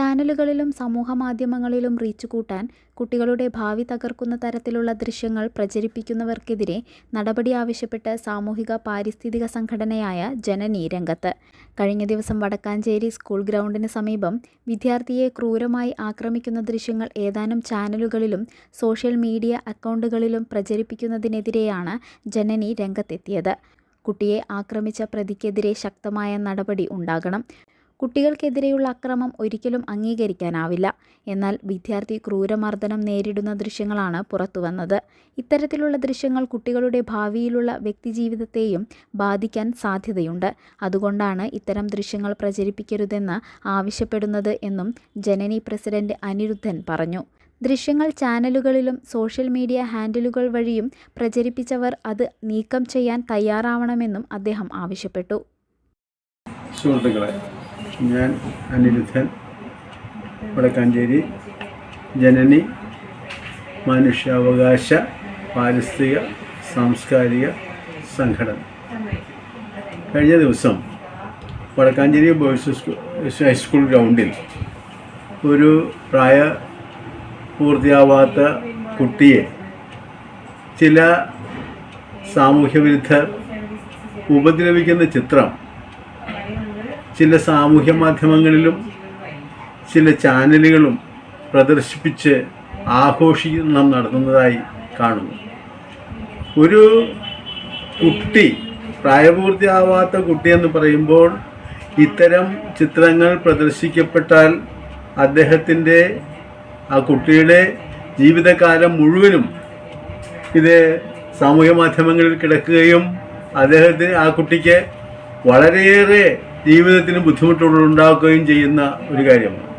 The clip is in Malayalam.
ചാനലുകളിലും സമൂഹമാധ്യമങ്ങളിലും റീച്ച് കൂട്ടാൻ കുട്ടികളുടെ ഭാവി തകർക്കുന്ന തരത്തിലുള്ള ദൃശ്യങ്ങൾ പ്രചരിപ്പിക്കുന്നവർക്കെതിരെ നടപടി ആവശ്യപ്പെട്ട് സാമൂഹിക പാരിസ്ഥിതിക സംഘടനയായ ജനനി രംഗത്ത്. കഴിഞ്ഞ ദിവസം വടക്കാഞ്ചേരി സ്കൂൾ ഗ്രൗണ്ടിന് സമീപം വിദ്യാർത്ഥിയെ ക്രൂരമായി ആക്രമിക്കുന്ന ദൃശ്യങ്ങൾ ഏതാനും ചാനലുകളിലും സോഷ്യൽ മീഡിയ അക്കൗണ്ടുകളിലും പ്രചരിപ്പിക്കുന്നതിനെതിരെയാണ് ജനനി രംഗത്തെത്തിയത്. കുട്ടിയെ ആക്രമിച്ച പ്രതിക്കെതിരെ ശക്തമായ നടപടി ഉണ്ടാകണം. കുട്ടികൾക്കെതിരെയുള്ള അക്രമം ഒരിക്കലും അംഗീകരിക്കാനാവില്ല. എന്നാൽ വിദ്യാർത്ഥി ക്രൂരമർദ്ദനം നേരിടുന്ന ദൃശ്യങ്ങളാണ് പുറത്തുവന്നത്. ഇത്തരത്തിലുള്ള ദൃശ്യങ്ങൾ കുട്ടികളുടെ ഭാവിയിലുള്ള വ്യക്തിജീവിതത്തെയും ബാധിക്കാൻ സാധ്യതയുണ്ട്. അതുകൊണ്ടാണ് ഇത്തരം ദൃശ്യങ്ങൾ പ്രചരിപ്പിക്കരുതെന്ന് ആവശ്യപ്പെടുന്നത് എന്നും ജനനി പ്രസിഡന്റ് അനിരുദ്ധൻ പറഞ്ഞു. ദൃശ്യങ്ങൾ ചാനലുകളിലും സോഷ്യൽ മീഡിയ ഹാൻഡിലുകൾ വഴിയും പ്രചരിപ്പിച്ചവർ അത് നീക്കം ചെയ്യാൻ തയ്യാറാവണമെന്നും അദ്ദേഹം ആവശ്യപ്പെട്ടു. സുഹൃത്തുക്കളെ ഞാൻ അനിരുദ്ധൻ വടക്കാഞ്ചേരി. ജനനി മനുഷ്യാവകാശ പാരിസ്ഥിതിക സാംസ്കാരിക സംഘടന. കഴിഞ്ഞ ദിവസം വടക്കാഞ്ചേരി ബോയ്സ് സ്കൂൾ ഹൈസ്കൂൾ ഗ്രൗണ്ടിൽ ഒരു പ്രായ പൂർത്തിയാവാത്ത കുട്ടിയെ ചില സാമൂഹ്യവിരുദ്ധർ ഉപദ്രവിക്കുന്ന ചിത്രം ചില സാമൂഹ്യ മാധ്യമങ്ങളിലും ചില ചാനലുകളും പ്രദർശിപ്പിച്ച് ആഘോഷണം നടത്തുന്നതായി കാണുന്നു. ഒരു കുട്ടി പ്രായപൂർത്തിയാവാത്ത കുട്ടിയെന്ന് പറയുമ്പോൾ ഇത്തരം ചിത്രങ്ങൾ പ്രദർശിക്കപ്പെട്ടാൽ അദ്ദേഹത്തിന്റെ ആ കുട്ടിയുടെ ജീവിതകാലം മുഴുവനും ഇത് സാമൂഹ്യ മാധ്യമങ്ങളിൽ കിടക്കുകയും അദ്ദേഹത്തിന് ആ കുട്ടിക്ക് വളരെയേറെ ജീവിതത്തിന് ബുദ്ധിമുട്ടുകൾ ഉണ്ടാക്കുകയും ചെയ്യുന്ന ഒരു കാര്യമാണ്.